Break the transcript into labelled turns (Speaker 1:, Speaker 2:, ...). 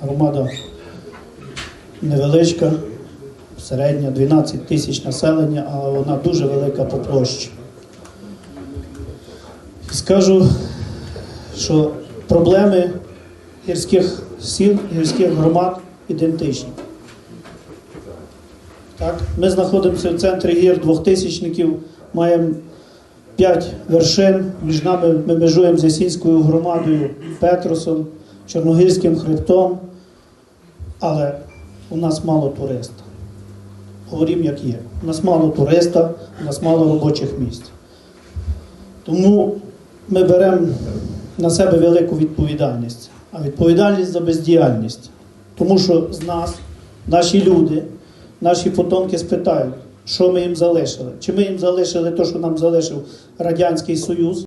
Speaker 1: Громада невеличка, середня 12 тисяч населення, але вона дуже велика по площі. Скажу, що проблеми гірських сіл, гірських громад ідентичні. Так? Ми знаходимося в центрі гір двохтисячників, маємо п'ять вершин. Між нами ми межуємо з Ясінською громадою, Петросом, Чорногірським хребтом, але у нас мало туриста. Говоримо, як є. У нас мало туриста, у нас мало робочих місць. Тому ми беремо на себе велику відповідальність, а відповідальність за бездіяльність. Тому що з нас, наші люди, наші потомки спитають, що ми їм залишили. Чи ми їм залишили те, що нам залишив Радянський Союз,